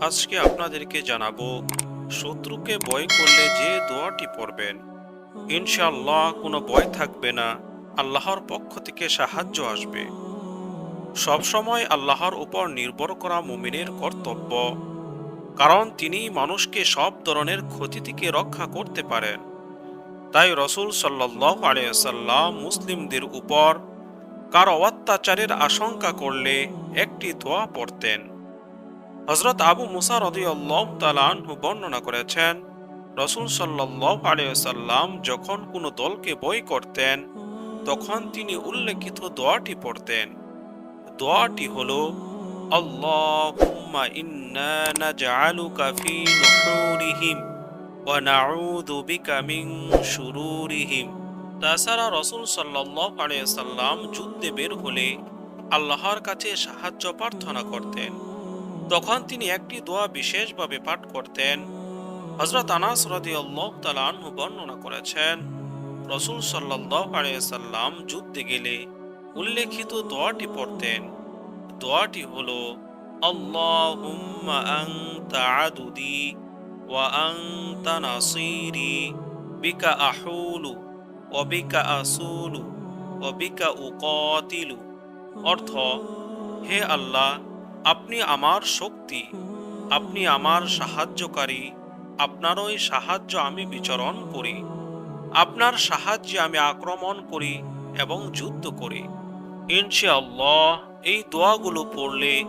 আজকে আপনাদেরকে জানাব, শত্রুকে ভয় করলে যে দোয়াটি পড়বেন। ইনশাআল্লাহ কোনো ভয় থাকবে না, আল্লাহর পক্ষ থেকে সাহায্য আসবে। সবসময় আল্লাহর উপর নির্ভর করা মুমিনের কর্তব্য, কারণ তিনি মানুষকে সব ধরনের ক্ষতি থেকে রক্ষা করতে পারেন। তাই রসুল সাল্লাহ আলিয়াল্লাম মুসলিমদের উপর কারও অত্যাচারের আশঙ্কা করলে একটি দোয়া পড়তেন। হজরত আবু মুসা রদিয়াল্লাহ তালানহু বর্ণনা করেছেন, রসুল সাল্লাহ আলিয়াল্লাম যখন কোনো দলকে বই করতেন, তখন তিনি উল্লেখিত দোয়াটি পড়তেন। দোয়াটি হল ইন্না নাজআলুকা ফি নুহুরিহিম ওয়া নাউযু বিকা মিন শুরুরিহিম। তাছাড়া রসুল সাল্লাহ আলিয়াল্লাম যুদ্ধে বের হলে আল্লাহর কাছে সাহায্য প্রার্থনা করতেন। তখন তিনি একটি দোয়া বিশেষভাবে পাঠ করতেন। হজরত আনাস রাদিয়াল্লাহু তাআলা আনহু বর্ণনা করেছেন, রসুল সাল্লাহ আলিয়াল্লাম যুদ্ধে গেলে উল্লেখিত দোয়াটি পড়তেন। দোয়াটি হল আনতা আদুদি ওয়া বিকা আসুলু অর্থ, হে আল্লাহ আপনি আমার শক্তি, আপনি আমার সাহায্যকারী আপনারই সাহায্য আমি বিচরণ করি, আপনার সাহায্যে আমি আক্রমণ করি এবং যুদ্ধ করি। ইনশাআল্লাহ, এই দোয়াগুলো পড়লে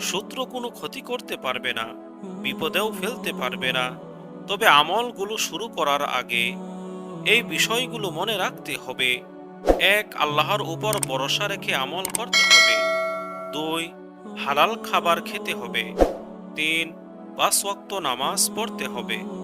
শত্রু কোনো ক্ষতি করতে পারবে না, বিপদেও ফেলতে পারবে না। তবে আমলগুলো শুরু করার আগে এই বিষয়গুলো মনে রাখতে হবে। এক, আল্লাহর উপর ভরসা রেখে আমল করতে হবে। দুই হালাল খাবার খেতে হবে। তিন পাঁচ ওক্ত নামাজ পড়তে হবে।